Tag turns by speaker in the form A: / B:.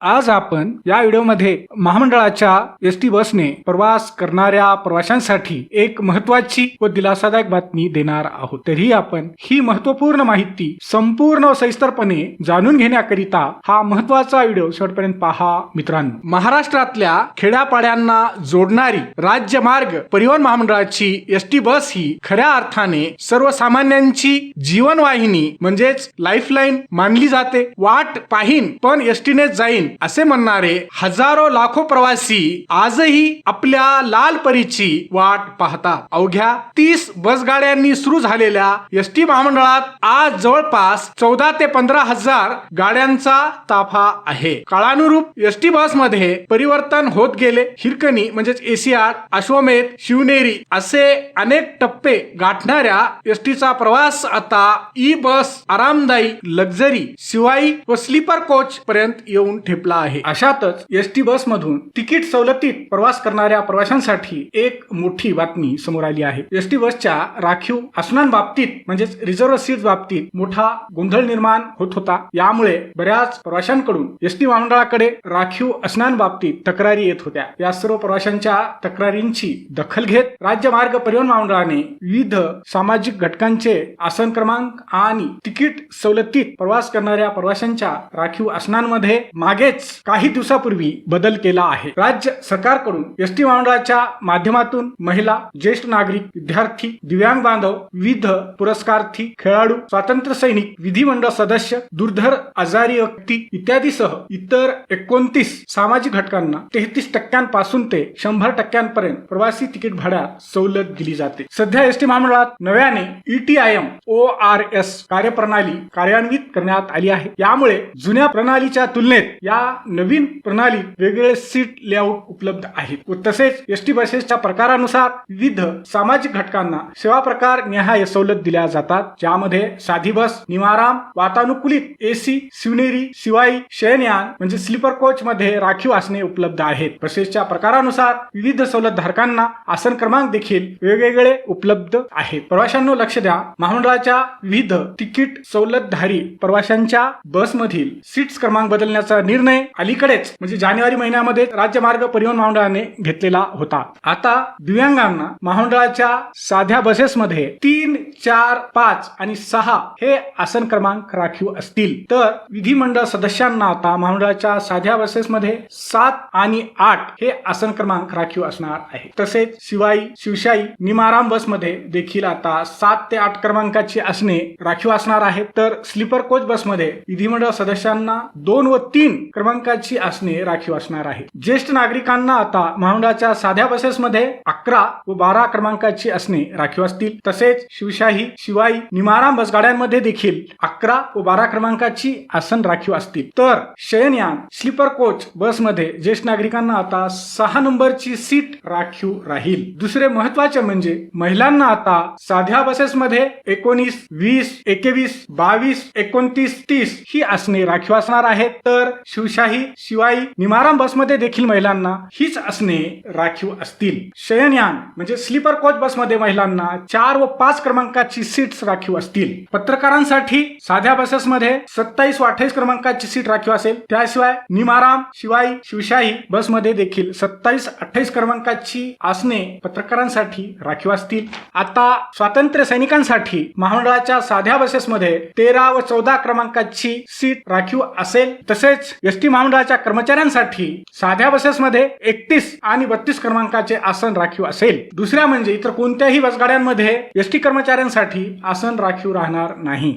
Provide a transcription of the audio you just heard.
A: आज आपण या व्हिडिओमध्ये महामंडळाच्या एस टी बसने प्रवास करणाऱ्या प्रवाशांसाठी एक महत्वाची व दिलासादायक बातमी देणार आहोत. तरी आपण ही महत्त्वपूर्ण माहिती संपूर्ण व सविस्तरपणे जाणून घेण्याकरिता हा महत्त्वाचा व्हिडिओ शेवटपर्यंत पहा मित्रांनो. महाराष्ट्रातल्या खेड्यापाड्यांना जोडणारी राज्य मार्ग परिवहन महामंडळाची एस टी बस ही खऱ्या अर्थाने सर्वसामान्यांची जीवनवाहिनी म्हणजेच लाईफलाईन मानली जाते. वाट पाहीन पण एसटीने जाईन. असे म्हणणारे हजारो लाखो प्रवासी आजही आपल्या लाल परीची वाट पाहतात. अवघ्या तीस बसगाड्यांनी सुरू झालेल्या एस टी महामंडळात आज जवळपास चौदा ते पंधरा हजार गाड्यांचा ताफा आहे. काळानुरूप एस टी बसमध्ये परिवर्तन होत गेले. हिरकणी म्हणजेच एसीआर अश्वमेध शिवनेरी असे अनेक टप्पे गाठणाऱ्या एस टीचा प्रवास आता ई बस आरामदायी लक्झरी शिवाई व स्लीपर कोच पर्यंत येऊन ठेपला आहे. अशातच एस टी बस मधून तिकीट सवलतीत प्रवास करणाऱ्या प्रवाशांसाठी एक मोठी बातमी समोर आली आहे. एस टी बसच्या राखीव आसनांबाबतीत म्हणजेच रिझर्व्ह सीट बाबतीत मोठा गोंधळ निर्माण होत होता. यामुळे बऱ्याच प्रवाशांकडून एस टी महामंडळाकडे राखीव आसनांबाबतीत तक्रारी येत होत्या. या सर्व प्रवाशांच्या तक्रारींची दखल घेत राज्य मार्ग परिवहन महामंडळाने विविध सामाजिक घटकांचे आसन क्रमांक आणि तिकीट सवलतीत प्रवास करणाऱ्या प्रवाशांच्या राखीव आसनांमध्ये मागे मागेच काही दिवसापूर्वी बदल केला आहे. राज्य सरकारकडून एस टी महामंडळाच्या माध्यमातून महिला ज्येष्ठ नागरिक विद्यार्थी दिव्यांग बांधव विविध पुरस्कार्थी खेळाडू स्वातंत्र्य सैनिक विधिमंडळ सदस्य दुर्धर आजारी व्यक्ती इत्यादीसह इतर एकोणतीस सामाजिक घटकांना तेहतीस टक्क्यांपासून ते शंभर टक्क्यांपर्यंत प्रवासी तिकीट भाड्यात सवलत दिली जाते. सध्या एस टी महामंडळात नव्याने E ETIM O R S कार्यप्रणाली कार्यान्वित करण्यात आली आहे. यामुळे जुन्या प्रणालीच्या तुलनेत या नवीन प्रणाली वेगवेगळे सीट लेआउट उपलब्ध आहेत व तसेच एस टी बसेसच्या प्रकारानुसार विविध सामाजिक घटकांना सेवा प्रकार निहाय सवलत दिल्या जातात. ज्यामध्ये साधी बस निवाराम वातानुकूलित एसी शिवनेरी शिवाई शयनयान म्हणजे स्लीपर कोच मध्ये राखीव आसने उपलब्ध आहेत. बसेसच्या प्रकारानुसार विविध सवलत धारकांना आसन क्रमांक देखील वेगवेगळे उपलब्ध आहेत. प्रवाशांनो लक्ष द्या. महामंडळाच्या विविध तिकीट सवलतधारी प्रवाशांच्या बसमधील सीट्स क्रमांक बदलण्याचा निर्णय अलीकडेच म्हणजे जानेवारी महिन्यामध्ये राज्य मार्ग परिवहन महामंडळाने घेतलेला होता. आता दिव्यांगांना महामंडळाच्या साध्या बसेसमध्ये तीन चार पाच आणि सहा हे आसन क्रमांक राखीव असतील. तर विधिमंडळ सदस्यांना आता महामंडळाच्या साध्या बसेसमध्ये सात आणि आठ हे आसन क्रमांक राखीव असणार आहे. तसेच शिवाई शिवशाई निमाराम बसमध्ये देखील आता सात ते आठ क्रमांकाची असणे राखीव असणार आहेत. तर स्लीपर कोच बसमध्ये विधिमंडळ सदस्यांना दोन व तीन क्रमांकाची आसने राखीव असणार आहे. ज्येष्ठ नागरिकांना आता महामंडळाच्या साध्या बसेसमध्ये अकरा व बारा क्रमांकाची असणे राखीव असतील. तसेच शिवशाही शिवाई निमाराम बसगाड्यांमध्ये देखील अकरा व बारा क्रमांकाची आसन राखीव असतील. तर शयनयान स्लीपर कोच बसमध्ये ज्येष्ठ नागरिकांना आता सहा नंबरची सीट राखीव राहील. दुसरे महत्त्वाचे म्हणजे महिलांना आता साध्या बसेसमध्ये एकोणीस वीस एकवीस बावीस एकोणतीस तीस ही आसने राखीव असणार आहेत. तर शिवशाही शिवाई निमाराम बसमध्ये देखील महिलांना हीच असणे राखीव असतील. शयनयान म्हणजे स्लीपर कोच बसमध्ये महिलांना चार व पाच क्रमांकाची सीट्स राखीव असतील. पत्रकारांसाठी साध्या बसेसमध्ये सत्तावीस व अठ्ठावीस क्रमांकाची सीट राखीव असेल. त्याशिवाय निमाराम शिवाई शिवशाही बसमध्ये देखील सत्तावीस अठ्ठावीस क्रमांकाची आसने पत्रकारांसाठी राखीव असतील. आता स्वातंत्र्य सैनिकांसाठी महामंडळाच्या साध्या बसेसमध्ये तेरा व चौदा क्रमांकाची सीट राखीव असेल. तसेच एसटी महामंडळाच्या कर्मचाऱ्यांसाठी साध्या बसेसमध्ये एकतीस आणि बत्तीस क्रमांकाचे आसन राखीव असेल. दुसऱ्या म्हणजे इतर कोणत्याही बसगाड्यांमध्ये एस टी कर्मचाऱ्यांसाठी आसन राखीव राहणार नाही.